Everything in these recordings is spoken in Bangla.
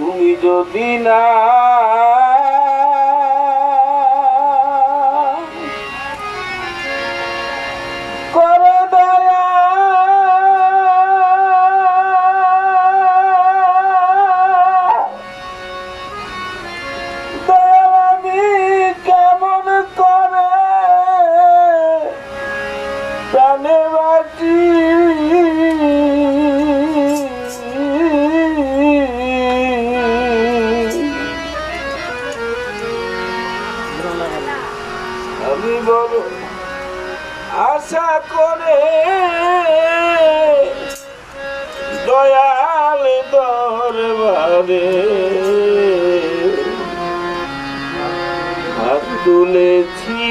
তুমি যদি না আমি বড় আশা করে দয়াল দরবারে তুলেছি।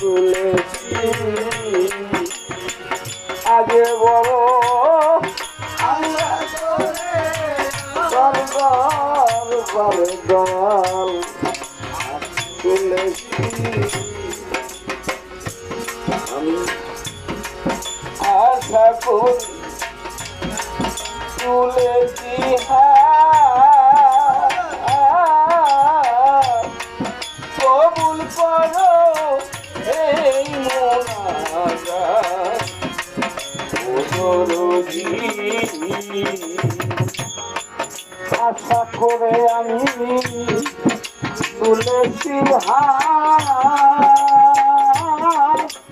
তুলেছি আগে বড় হাত তুলেছি আমি আশা করি দরদি আশা করে আমি তুলেছি হাত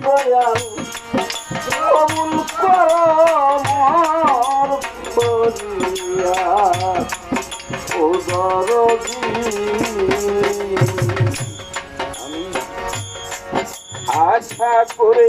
দয়াল। কবুল করো আমি আশা করে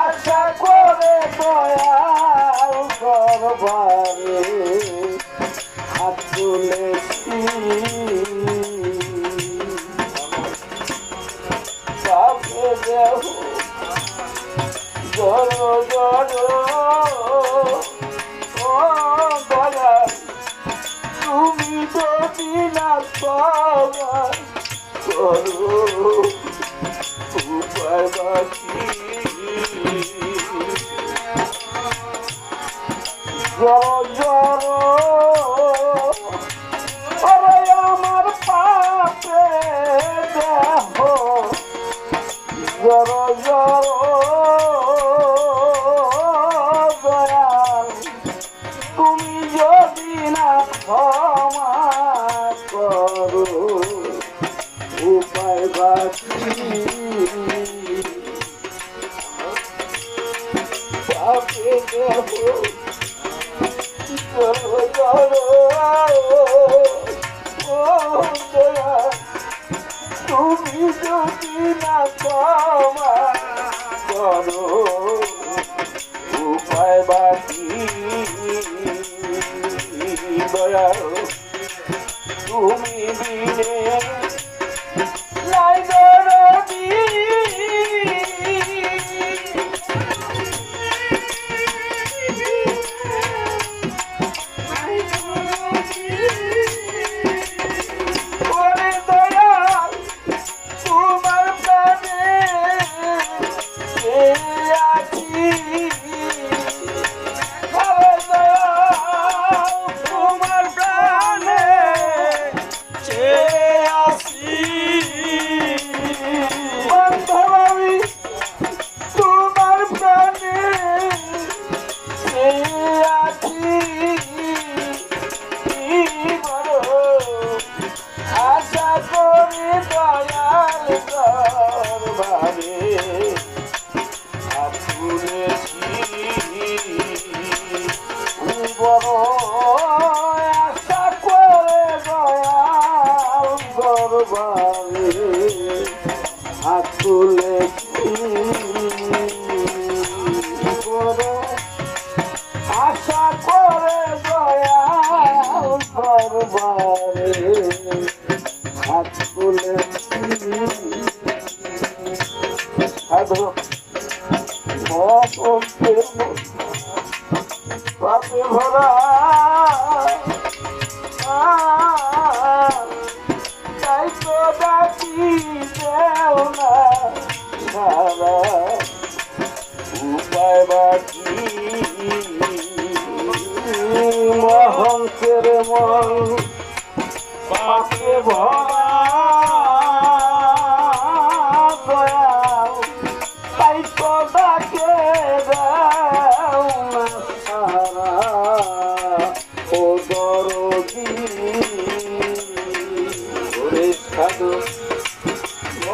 আশা করে দয়াল দরবারে হাত তুলেছি। সবে দেহ জড়ো জড়ো ও গলা তুমি জড়ো জড়ো ওরে আমার পাপে দেহ জড়ো জড়ো দয়াল তুমি যদি না ক্ষমা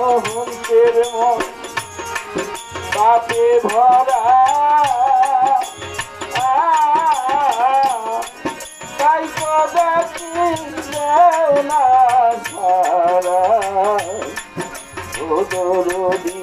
হুমকের মন তাপে ভরা। তাই কদা না সারা। রোদ রোদী